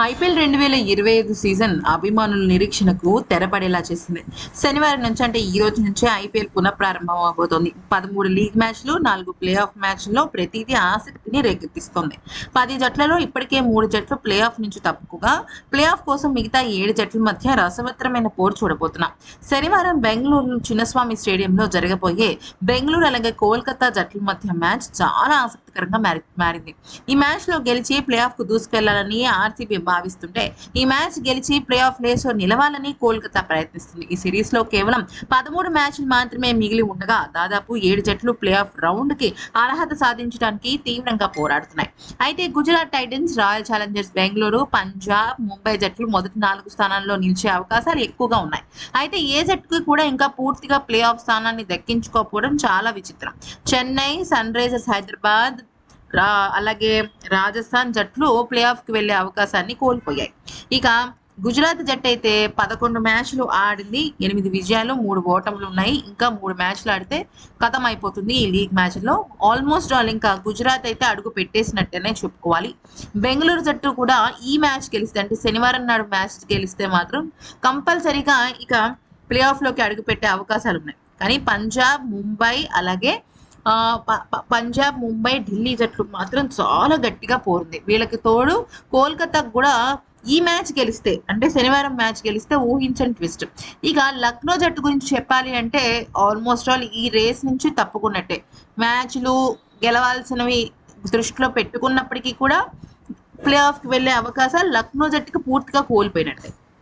IPL రెండు వేల ఇరవై ఐదు సీజన్ అభిమానుల నిరీక్షణకు తెరపడేలా చేసింది. శనివారం నుంచి అంటే ఈ రోజు నుంచే ఐపీఎల్ పునఃప్రారంభం అవబోతోంది. పదమూడు లీగ్ మ్యాచ్లు నాలుగు ప్లే ఆఫ్ మ్యాచ్ల్లో ప్రతిదీ ఆసక్తి ని రేకెత్తిస్తోంది. పది జట్లలో ఇప్పటికే మూడు జట్లు ప్లే ఆఫ్ నుంచి తప్పుకుగా ప్లే ఆఫ్ కోసం మిగతా ఏడు జట్ల మధ్య రసవత్తరమైన పోరు చూడబోతున్నాం. శనివారం బెంగళూరు చిన్నస్వామి స్టేడియంలో జరగబోయే బెంగళూరు అలాగే కోల్కతా జట్ల మధ్య మ్యాచ్ చాలా ఆసక్తికరంగా మారి మారింది. ఈ మ్యాచ్లో గెలిచి ప్లే ఆఫ్కు దూసుకెళ్ళాలని ఆర్సీబీ భావిస్తుంటే ఈ మ్యాచ్ గెలిచి ప్లే ఆఫ్ లేస్లో నిలవాలని కోల్కతా ప్రయత్నిస్తుంది. ఈ సిరీస్లో కేవలం పదమూడు మ్యాచ్లు మాత్రమే మిగిలి ఉండగా దాదాపు ఏడు జట్లు ప్లే ఆఫ్ రౌండ్కి అర్హత సాధించడానికి తీవ్రంగా పోరాడుతున్నాయి. అయితే Gujarat Titans Royal Challengers Bengaluru Punjab Mumbai జట్లు మొదటి నాలుగు స్థానాల్లో నిలిచే అవకాశాలు ఎక్కువగా ఉన్నాయి. అయితే ఏ జట్టుకు కూడా ఇంకా పూర్తిగా ప్లే ఆఫ్ స్థానాన్ని దక్కించుకోకపోవడం చాలా విచిత్రం. చెన్నై సన్ రైజర్స్ హైదరాబాద్ రా అలాగే రాజస్థాన్ జట్లు ప్లే ఆఫ్కి వెళ్ళే అవకాశాన్ని కోల్పోయాయి. ఇక గుజరాత్ జట్టు అయితే పదకొండు మ్యాచ్లు ఆడింది ఎనిమిది విజయాలు మూడు ఓటములు ఉన్నాయి. ఇంకా మూడు మ్యాచ్లు ఆడితే కథం అయిపోతుంది ఈ లీగ్ మ్యాచ్లో. ఆల్మోస్ట్ ఆల్ ఇంకా గుజరాత్ అయితే అడుగు పెట్టేసినట్టేనే చెప్పుకోవాలి. బెంగళూరు జట్టు కూడా ఈ మ్యాచ్ గెలిస్తే అంటే శనివారం నాడు మ్యాచ్ గెలిస్తే మాత్రం కంపల్సరీగా ఇక ప్లే ఆఫ్లోకి అడుగు పెట్టే అవకాశాలు ఉన్నాయి. కానీ పంజాబ్ ముంబై అలాగే పంజాబ్ ముంబై ఢిల్లీ జట్లు మాత్రం చాలా గట్టిగా పోరుంది. వీళ్ళకి తోడు కోల్కతాకు కూడా ఈ మ్యాచ్ గెలిస్తే అంటే శనివారం మ్యాచ్ గెలిస్తే ఊహించని ట్విస్ట్. ఇక లక్నో జట్టు గురించి చెప్పాలి అంటే ఆల్మోస్ట్ ఆల్ ఈ రేస్ నుంచి తప్పుకున్నట్టే. మ్యాచ్లు గెలవాల్సినవి దృష్టిలో పెట్టుకున్నప్పటికీ కూడా ప్లే ఆఫ్కి వెళ్ళే అవకాశాలు లక్నో జట్టుకి పూర్తిగా కోల్పోయినట్టే.